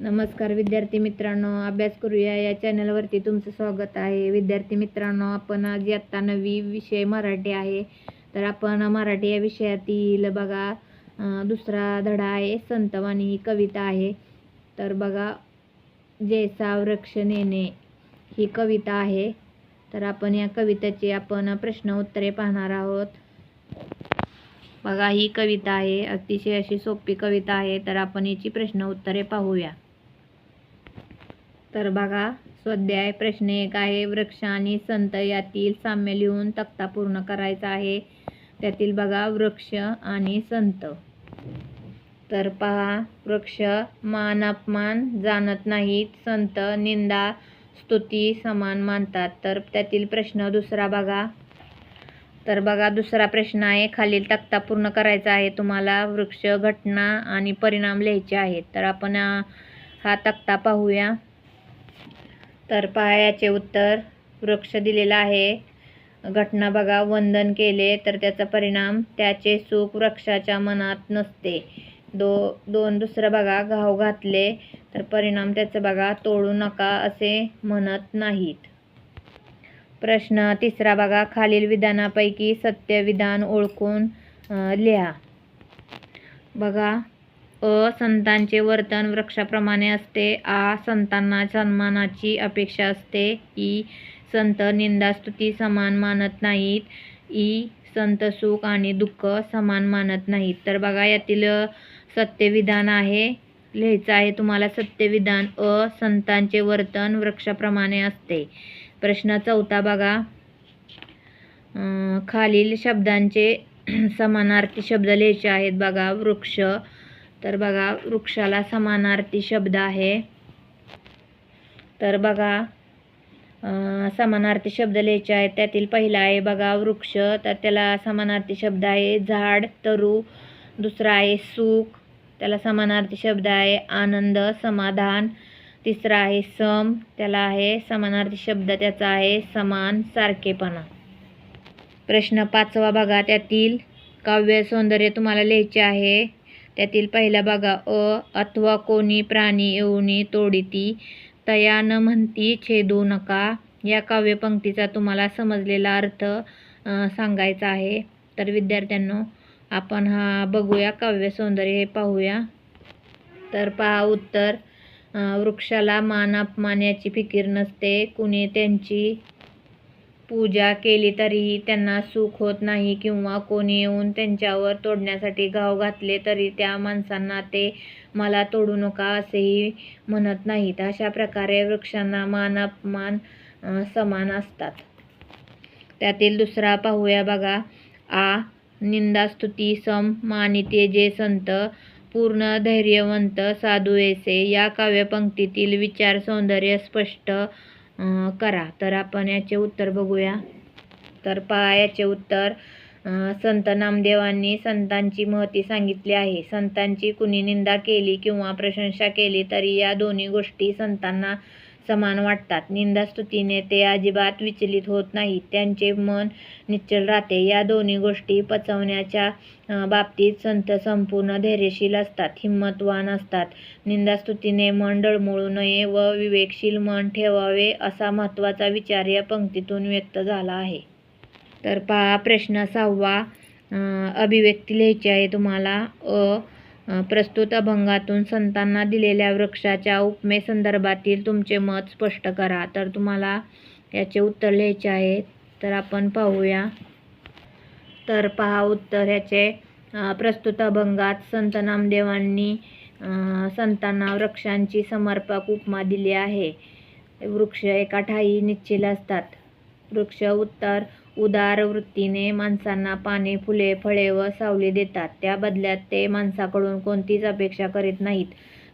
नमस्कार विद्यार्थी मित्रांनो अभ्यास करूया. या चॅनलवरती तुमचं स्वागत आहे. विद्यार्थी मित्रांनो आपण आज आत्ता नवी विषय मराठी आहे. तर आपण मराठी या विषयातील बघा दुसरा धडा आहे संतवाणी ही कविता आहे. तर बघा जैसा वृक्ष नेणे ही कविता आहे. तर आपण या कवितेची आपण प्रश्न उत्तरे पाहणार आहोत. बघा ही कविता आहे अतिशय अशी सोपी कविता आहे. तर आपण याची प्रश्न उत्तरे पाहूया. तर बघा स्वाध्याय प्रश्न एक आहे. वृक्ष आणि संत यातील साम्य लिहून तक्ता पूर्ण करायचा आहे. त्यातील बघा वृक्ष आणि संत. तर पहा वृक्ष मान अपमान जाणत नाहीत. संत निंदा स्तुती समान मानतात. तर त्यातील प्रश्न दुसरा बघा. तर बघा दुसरा प्रश्न आहे. खालील तक्ता पूर्ण करायचा आहे. तुम्हाला वृक्ष घटना आणि परिणाम लिहायचे आहेत. तर आपण हा तक्ता पाहूया. तर पहा याचे उत्तर वृक्ष दिलेला आहे. घटना बघा वंदन केले तर त्याचा परिणाम त्याचे सुख वृक्षाच्या मनात नसते. दो दोन दुसरं बघा घाव घातले तर परिणाम त्याचं बघा तोडू नका असे म्हणत नाहीत. प्रश्न तिसरा बघा खालील विधानापैकी सत्य विधान ओळखून लिहा. बघा अ संतांचे वर्तन वृक्षाप्रमाणे असते. आ संतांना सन्मानाची अपेक्षा असते. ई संत निंदा स्तुती समान मानत नाहीत. ई संत सुख आणि दुःख समान मानत नाहीत. तर बघा यातील सत्यविधान आहे. लिहायचं आहे तुम्हाला सत्यविधान अ संतांचे वर्तन वृक्षाप्रमाणे असते. प्रश्न चौथा बघा. खालील शब्दांचे समानार्थी शब्द लिहायचे आहेत बघा. वृक्ष तर बघा वृक्षाला समानार्थी शब्द आहे. तर बघा समानार्थी शब्द लिहायचे आहेत. त्यातील पहिला आहे बघा वृक्ष. तर त्याला समानार्थी शब्द आहे झाड तरू. दुसरा आहे सुख. त्याला समानार्थी शब्द आहे आनंद समाधान. तिसरा आहे सम. त्याला आहे समानार्थी शब्द त्याचा आहे समान सारखेपणा. प्रश्न पाचवा बघा त्यातील काव्य सौंदर्य तुम्हाला लिहायचे आहे. त्यातील पहिला बघा अ अथवा कोणी प्राणी येऊनी तोडीती तया न म्हणती छेदू नका. या काव्यपंक्तीचा तुम्हाला समजलेला अर्थ सांगायचा आहे. तर विद्यार्थ्यांनो आपण हा बघूया काव्य सौंदर्य हे पाहूया. तर पहा उत्तर. वृक्षाला मान अपमान याची फिकीर नसते. कुणी त्यांची पूजा केली तरीही त्यांना सुख होत नाही किंवा कोणी येऊन त्यांच्यावर तोडण्यासाठी घाव घातले तरी त्या माणसांना ते मला तोडू नका असेही म्हणत नाहीत. अशा प्रकारे वृक्षांना मान अपमान समान असतात. त्यातील दुसरा पाहूया बघा. आ निंदास्तुती सम मानिते जे संत पूर्ण धैर्यवंत साधू एसे या काव्यपंक्तीतील विचार सौंदर्य स्पष्ट करा. तर आपण याचे उत्तर बघूया. तर पहा याचे उत्तर संत नामदेवांनी संतांची महती सांगितली आहे. संतांची कुणी निंदा केली किंवा प्रशंसा केली तरी या दोन्ही गोष्टी संतांना समान वाटतात. निंदास्तुतीने ते अजिबात विचलित होत नाहीत. त्यांचे मन निश्चल राहते. या दोन्ही गोष्टी पचवण्याच्या बाबतीत संत संपूर्ण धैर्यशील असतात हिंमतवान असतात. निंदास्तुतीने मन डळमळू नये व विवेकशील मन ठेवावे असा महत्त्वाचा विचार या पंक्तीतून व्यक्त झाला आहे. तर पहा प्रश्न सहावा अभिव्यक्ती लिहायची आहे तुम्हाला. अ प्रस्तुत अभंगातून संतांना दिलेल्या वृक्षाच्या उपमे संदर्भातील तुमचे मत स्पष्ट करा. तर तुम्हाला याचे उत्तर लिहायचे आहे. तर आपण पाहूया. तर पहा उत्तर याचे. प्रस्तुत अभंगात संत नामदेवांनी संतांना वृक्षांची समर्पक उपमा दिली आहे. वृक्ष एका ठाई निश्चिल असतात. वृक्ष उत्तर उदार वृत्तीने माणसांना पाने फुले फळे व सावली देतात. त्या बदल्यात ते माणसाकडून कोणतीच अपेक्षा करीत नाहीत.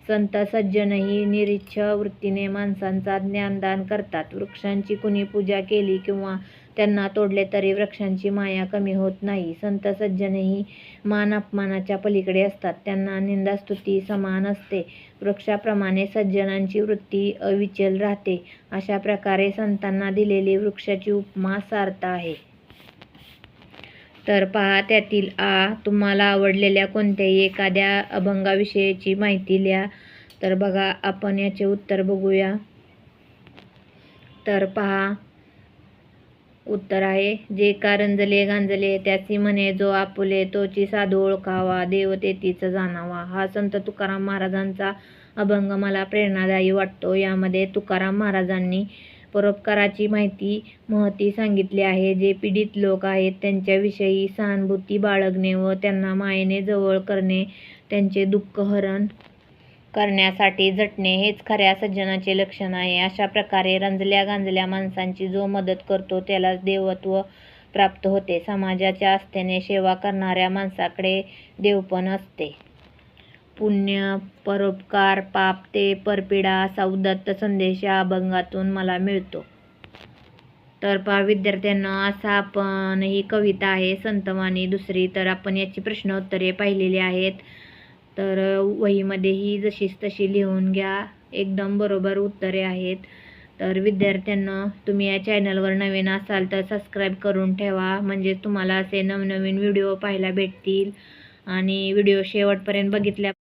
संत सज्जनही निरीच्छ वृत्तीने माणसांचा ज्ञानदान करतात. वृक्षांची कुणी पूजा केली किंवा त्यांना तोडले तरी वृक्षांची माया कमी होत नाही. संत सज्जनही मान अपमानाच्या पलीकडे असतात. त्यांना निंदास्तुती समान असते. वृक्षाप्रमाणे सज्जनांची वृत्ती अविचल राहते. अशा प्रकारे संतांना दिलेली वृक्षाची उपमा सार्थ आहे. तर पहा त्यातील आ तुम्हाला आवडलेल्या कोणत्याही एखाद्या अभंगाविषयीची माहिती लिहा. तर बघा आपण याचे उत्तर बघूया. तर पहा उत्तर आहे जे कारंजले गांजले त्याची म्हणे जो आपुले तोची साधू ओळखावा देव तेथीच जाणावा. हा संत तुकाराम महाराजांचा अभंग मला प्रेरणादायी वाटतो. यामध्ये तुकाराम महाराजांनी परोपकाराची माहिती महती सांगितली आहे. जे पीडित लोक आहेत त्यांच्याविषयी सहानुभूती बाळगणे व त्यांना मायेने जवळ करणे त्यांचे दुःख हरण करण्यासाठी झटणे हेच खऱ्या सज्जनाचे लक्षण आहे. अशा प्रकारे रंजल्या गांजल्या माणसांची जो मदत करतो त्यालाच देवत्व प्राप्त होते. समाजाच्या आस्थेने सेवा करणाऱ्या माणसाकडे देवपण असते. पुण्य परोपकार पाप ते परपीडा असा उदात्त संदेश या अभंगातून मला मिळतो. तर पहा विद्यार्थ्यांना असा आपण ही कविता आहे संतवाणी दुसरी. तर आपण याची प्रश्न उत्तरे पाहिलेली आहेत. तर वहीमध्ये ही जशीच तशी लिहून घ्या. एकदम बरोबर उत्तरे आहेत. तर विद्यार्थ्यांना तुम्ही या चॅनलवर नवीन असाल तर सबस्क्राईब करून ठेवा. म्हणजे तुम्हाला असे नवनवीन व्हिडिओ पाहायला भेटतील. आणि व्हिडिओ शेवटपर्यंत बघितल्या